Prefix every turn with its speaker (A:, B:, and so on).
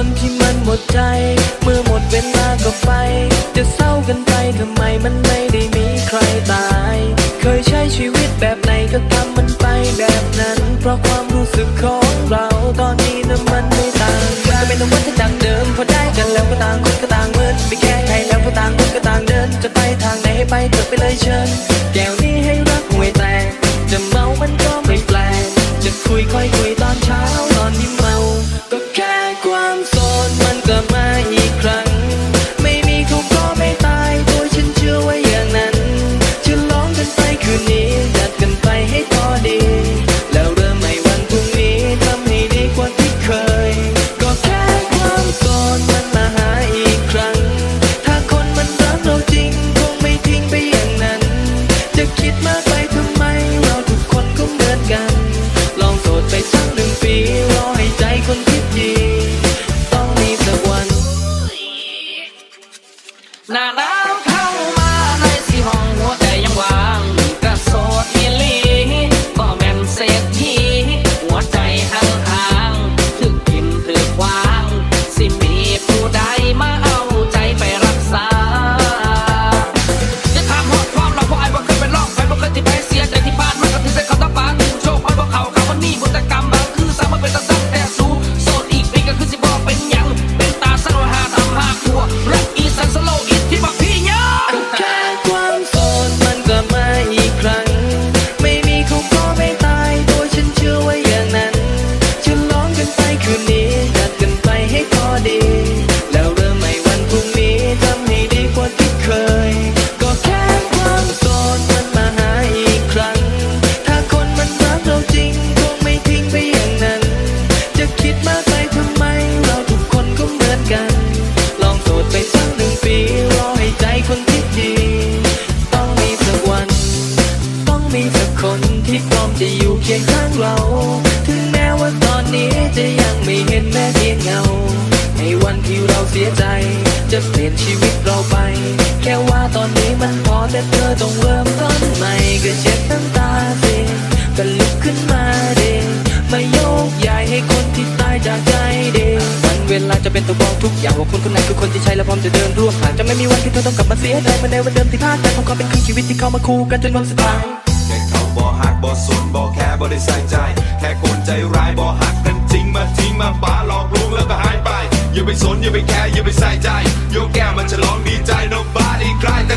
A: คนที่มันหมดใจ เมื่อหมดเวลาก็ไป จะเศร้ากันไปทำไมมันไม่ได้มีใครตาย เคยใช้ชีวิตแบบไหนก็ทำมันไปแบบนั้น เพราะความรู้สึกของเราตอนนี้นั้นมันไม่ต่างกันจะเป็นต้องวัฏจักรเดิมพอได้กันแล้วก็ต่างคนก็ต่างเมือไม่แค่ใครแล้วก็ต่างคนก็ต่างเดิน จะไปทางไหนให้ไปเถอะไปเลยเชิญ หน้ จะอยู่เคียง
B: ข้างเรา ถึงแม้
A: ว่าตอนนี้จะยังไม่เห็นแม้เพียงเงา ในวันที่เราเสียใจ จะเปลี่ยนชีวิตเราไป แค่ว่าตอนนี้มันพอแต่เธอต้องเริ่มต้นใหม่ก็เช็ดน้ำตาสิก็ลุกขึ้นมาเดมาโยกย้ายให้คนที่ตายจากใจเดวันเวลาจะเป็นตัวบอกทุกอย่างว่าคนคนไหนคือคนที่ใช่และพร้อมจะเดินร่วมทางจะไม่มีวันที่เธอต้องกลับมาเสียใจเหมือนในวันเดิมที่พลาดไปของเขาเป็นครึ่งชีวิตที่เข้ามาคู่กันจนวันสุดท้าย
C: บ่หักบ่สนบ่แค่บ่ได้ใส่ใจ แค่คนใจร้ายบ่หักกันจริงมาทิ้งมาป้าหลอกลวงแล้วก็หายไป อย่าไปสนอย่าไปแคร์อย่าไปใส่ใจโยกแก้วมันฉลองดีใจ nobody ใครแต่